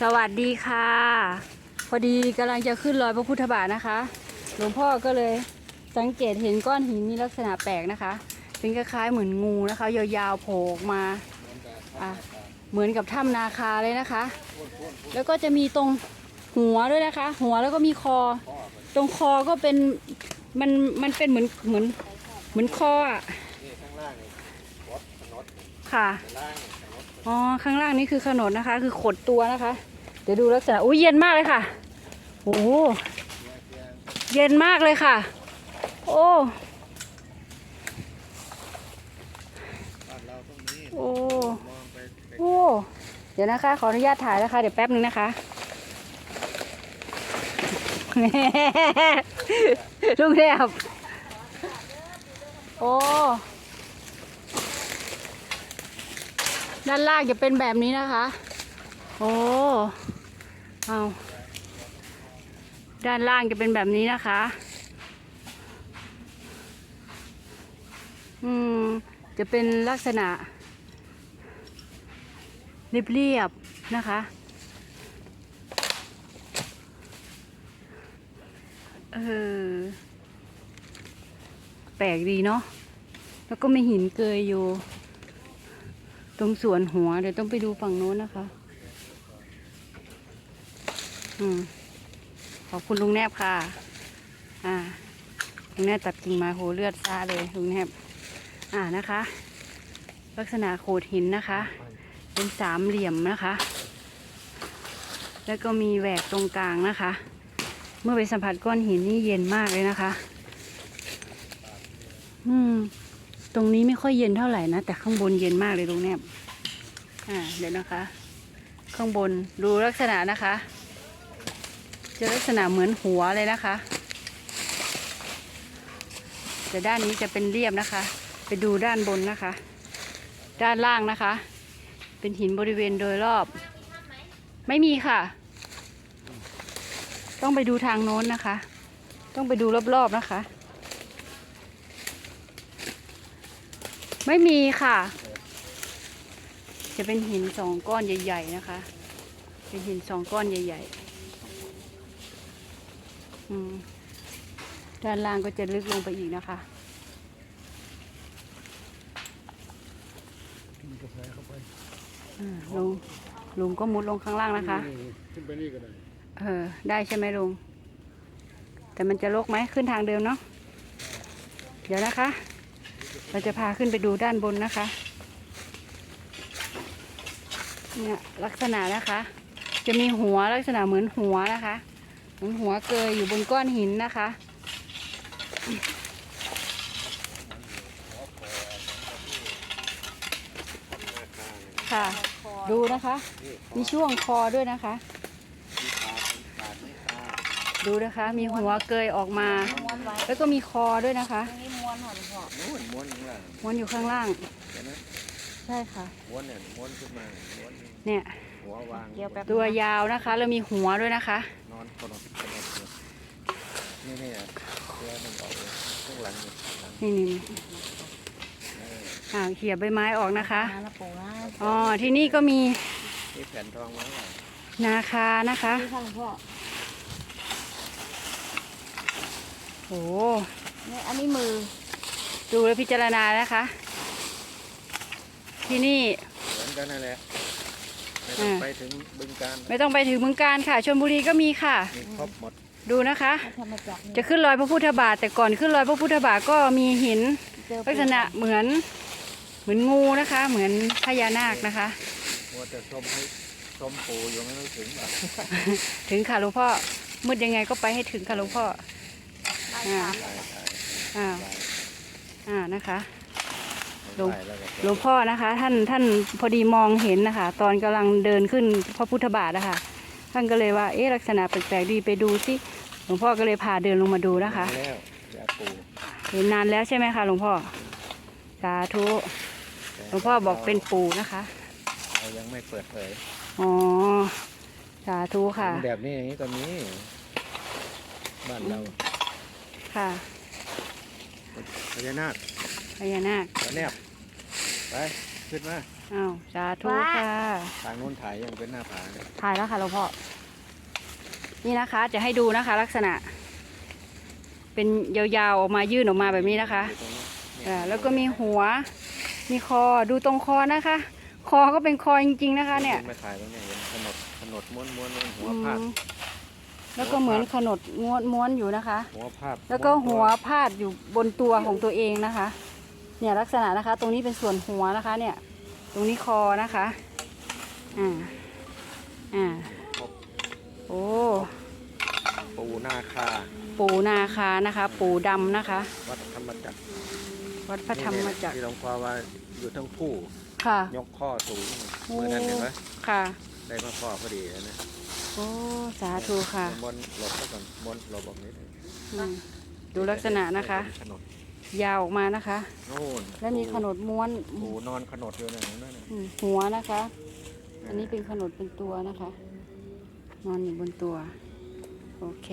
สวัสดีค่ะ พอดีกำลังจะขึ้นรอยพระพุทธบาทนะคะ หลวงพ่อก็เลยสังเกตเห็นก้อนหินมีลักษณะแปลกนะคะ เป็นคล้ายๆเหมือนงูนะคะ ยาวๆโผล่ออกมาอะเหมือนกับถ้ำนาคาเลยนะคะ แล้วก็จะมีตรงหัวด้วยนะคะ หัวแล้วก็มีคอ ตรงคอก็เป็นมันมันเป็นเหมือนเหมือนเหมือนคออะค่ะ อ๋อ ข้างล่างนี่คือขนนนะคะ คือขดตัวนะคะ เดี๋ยวดูลักษณะ อุ้ยเย็นมากเลยค่ะ โอ้เย็นมากเลยค่ะ โอ้โอ้โอ้เดี๋ยวนะคะ ขออนุญาตถ่ายนะคะ เดี๋ยวแป๊บนึงนะคะลุงแรบโอ้ ด้านล่างจะเป็นแบบนี้นะคะ โอ้ เอาด้านล่างจะเป็นแบบนี้นะคะ อืม จะเป็นลักษณะเรียบๆนะคะ เออ แปลกดีเนาะ แล้วก็มีหินเกยอยู่ ตรงส่วนหัว เดี๋ยวต้องไปดูฝั่งโน้นนะคะ อืมขอบคุณลุงแนบค่ะ อ่า ลุงแนบตัดกิ่งม้โหเลือดซาเลยลุงแนบ อ่านะคะ ลักษณะโขดหินนะคะ เป็นสามเหลี่ยมนะคะ แล้วก็มีแหวกตรงกลางนะคะ เมื่อไปสัมผัสก้อนหินนี่เย็นมากเลยนะคะ อืม ตรงนี้ไม่ค่อยเย็นเท่าไหร่นะ แต่ข้างบนเย็นมากเลยตรงเนี้ยอ่าเดี๋ยวนะคะ ข้างบนดูลักษณะนะคะ จะลักษณะเหมือนหัวเลยนะคะ แต่ด้านนี้จะเป็นเรียบนะคะ ไปดูด้านบนนะคะ ด้านล่างนะคะ เป็นหินบริเวณโดยรอบ ไม่มีค่ะ ต้องไปดูทางโน้นนะคะ ต้องไปดูรอบๆนะคะ ไม่มีค่ะ จะเป็นหินสองก้อนใหญ่ ๆ นะคะ เป็นหินสองก้อนใหญ่ๆอืมด้านล่างก็จะลึกลงไปอีกนะคะมีกาแฟเข้าไปอ่าลุงลุงก็มุดลงข้างล่างนะคะนี่ขึ้นไปนี่ก็ได้เออ ได้ใช่ไหมลุง แต่มันจะลกไหมขึ้นทางเดิมเนาะ เดี๋ยวนะคะ เราจะพาขึ้นไปดูด้านบนนะคะ เนี่ยลักษณะนะคะ จะมีหัวลักษณะเหมือนหัวนะคะเหมือนหัวเกยอยู่บนก้อนหินนะคะ ค่ะ ดูนะคะ มีช่วงคอด้วยนะคะ ดูนะคะ มีหัวเกยออกมา แล้วก็มีคอด้วยนะคะ ม้วนข้างล่างม้วนอยู่ข้างล่าง เห็นไหมใช่ค่ะ ม้วนเนี่ยม้วนขึ้นมาม้วนเนี่ยหัววางเกี่ยวแป๊บ ตัวยาวนะคะ แล้วมีหัวด้วยนะคะ นอนคนละคนละคนนี่นี่อะตัวมันออกเลยข้างหลังนี่ข้างหลังนี่นี่นี่อ่าเขี่ยใบไม้ออกนะคะมาแล้วปู่นะอ๋อที่นี่ก็มีนี่แผ่นทองไว้อะนาคานะคะ นี่ค่ะหลวงพ่อโอ้นี่อันนี้มือ ดูแลวพิจารณานะคะ ที่นี่เหมือนกันนั่นแหละไม่ต้องอ่าไปถึงบึงการไม่ต้องไปถึงเมืองการค่ะชลบุรีก็มีค่ะ มีครบหมดดูนะคะเขาทำมาจากนี่จะขึ้นรอยพระพุทธบาท แต่ก่อนขึ้นรอยพระพุทธบาทก็มีหินเจอลักษณะเหมือนเหมือนงูนะคะ เหมือนพญานาคนะคะมัวแต่ชมให้ชมปูอยู่ไม่รู้ถึงหรอกถึงค่ะหลวงพ่อมืดยังไงก็ไปให้ถึงค่ะหลวงพ่ออ่าได้ได้อ้าวได้ อ่านะคะหลวงได้แล้วก็หลวงพ่อนะคะ ท่านท่านพอดีมองเห็นนะคะ ตอนกำลังเดินขึ้นพระพุทธบาทนะคะท่านก็เลยว่าเอ๊ะลักษณะแปลกๆดีไปดูสิหลวงพ่อก็เลยพาเดินลงมาดูนะคะแล้วยาปูเห็นนานแล้วใช่ไหมคะหลวงพ่อสาธุหลวงพ่อบอกเป็นปู่นะคะเรายังไม่เปิดเผยอ๋อสาธุค่ะ แบบนี้อย่างนี้ก็มีบ้านเราค่ะ พญานาคพญานาคตะแนบไปขึ้นขึ้นมาอ้าวสาธุค่ะทางนู้นถ่ายยังเป็นหน้าผาเลยถ่ายแล้วค่ะหลวงพ่อนี่นะคะ จะให้ดูนะคะ ลักษณะ เป็นยาวๆออกมายื่นออกมาแบบนี้นะคะอยู่ตรงนี้เนี่ยอ่าแล้วก็มีหัว มีคอดูตรงคอนะคะ คอก็เป็นคอจริงๆนะคะ เนี่ย มาถ่ายตรงเนี้ยเห็นขนดขนดม้วนม้วนม้วนหัวอืพาดม แล้วก็เหมือนขนดม้วนม้วนอยู่นะคะ หัวพาดแล้วก็ม้นหัวพาดอยู่บนตัวของตัวเองนะคะ เนี่ยลักษณะนะคะ ตรงนี้เป็นส่วนหัวนะคะ เนี่ย ตรงนี้คอนะคะ อ่า อ่า โอ้ปูนาคา ปูนาคานะคะ ปูดำนะคะ วัดธรรมจักรวัดพระธรรมจักรที่หลวงพ่อว่าอยู่ทั้งคู่ ค่ะ ยกข้อสูงโอ้เมื่อนั้นเห็นไหมค่ะ ได้มาข้อพอดีนะ โอ้สาธุค่ะมนหลบซะก่อนมนหลบบอกนิดหนึ่งอืมดูลักษณะนะคะ ขนดยาวออกมานะคะ โน่นและมีขนดม้วนปูนอนขนดอยู่นั่นนั่นน่ะอืมหัวนะคะ อันนี้เป็นขนดเป็นตัวนะคะ นอนอยู่บนตัว โอเค